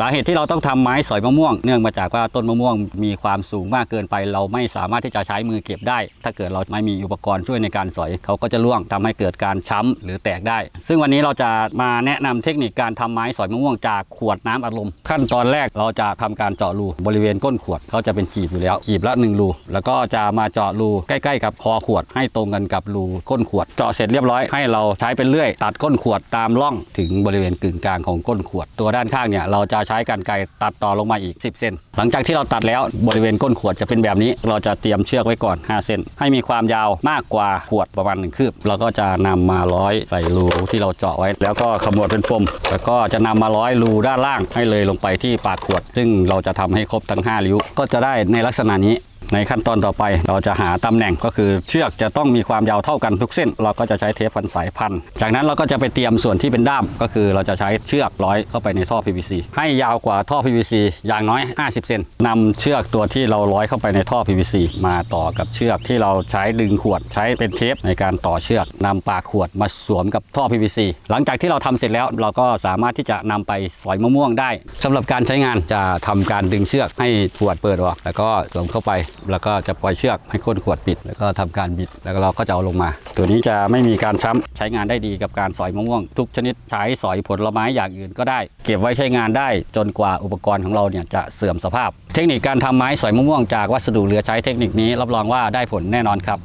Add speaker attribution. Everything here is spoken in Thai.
Speaker 1: สาเหตุที่เราต้องทำไม้สอยมะม่วงเนื่องมาจากว่าต้นมะม่วงมีความสูงมากเกินไป เราไม่สามารถที่จะใช้มือเก็บได้ ถ้าเกิดเราไม่มีอุปกรณ์ช่วยในการสอยเขาก็จะร่วงทำให้เกิดการช้ำหรือแตกได้ ซึ่งวันนี้เราจะมาแนะนำเทคนิคการทำไม้สอยมะม่วงจากขวดน้ำอัดลมขั้นตอนแรกเราจะทำการเจาะรูบริเวณก้นขวดเขาจะเป็นจีบอยู่แล้วจีบละหนึ่งรูแล้วก็จะมาเจาะรูใกล้ๆ กับคอขวด ให้ตรงกันกับรูก้นขวด เจาะเสร็จเรียบร้อยให้เราใช้เป็นเลื่อย ตัดก้นขวดตามร่องถึงบริเวณกึ่งกลางของก้นขวด ตัวด้านข้างเนี่ยเราจะใช้กันไกตัดต่อลงมาอีก 10เซนหลังจากที่เราตัดแล้วบริเวณก้นขวดจะเป็นแบบนี้ เราจะเตรียมเชือกไว้ก่อน 5เซนให้มีความยาวมากกว่าขวดประมาณหนึ่งคืบเราก็จะนำมาร้อยใส่รูที่เราเจาะไว้ แล้วก็ขมวดเป็นปมแล้วก็จะนำมาร้อยรูด้านล่างให้เลยลงไปที่ปากขวด ซึ่งเราจะทำให้ครบทั้ง 5 ริ้ว ก็จะได้ในลักษณะนี้ ในขั้นตอนต่อไปเราจะหาตำแหน่งก็คือเชือกจะต้องมีความยาวเท่ากันทุกเส้น เราก็จะใช้เทปพันสายพัน จากนั้นเราก็จะไปเตรียมส่วนที่เป็นด้าม ก็คือเราจะใช้เชือกร้อยเข้าไปในท่อ PVC ให้ยาวกว่าท่อ PVC อย่างน้อย 50 เซนนำเชือกตัวที่เราร้อยเข้าไปในท่อ PVC มาต่อกับเชือกที่เราใช้ดึงขวดใช้เป็นเทปในการต่อเชือกนำปากขวดมาสวมกับท่อ PVC หลังจากที่เราทำเสร็จแล้วเราก็สามารถที่จะนำไปสอยมะม่วงได้สำหรับการใช้งานจะทำการดึงเชือกให้ขวดเปิดออกแล้วก็สวมเข้าไปแล้วก็จะปล่อยเชือกให้ก้นขวดปิด แล้วก็ทำการบิด แล้วเราก็จะเอาลงมา ตัวนี้จะไม่มีการช้ำใช้งานได้ดีกับการสอยมะม่วง ทุกชนิดใช้สอยผลไม้อย่างอื่นก็ได้ เก็บไว้ใช้งานได้จนกว่าอุปกรณ์ของเราเนี่ยจะเสื่อมสภาพ เทคนิคการทำไม้สอยมะม่วงจากวัสดุเหลือใช้เทคนิคนี้รับรองว่าได้ผลแน่นอนครับ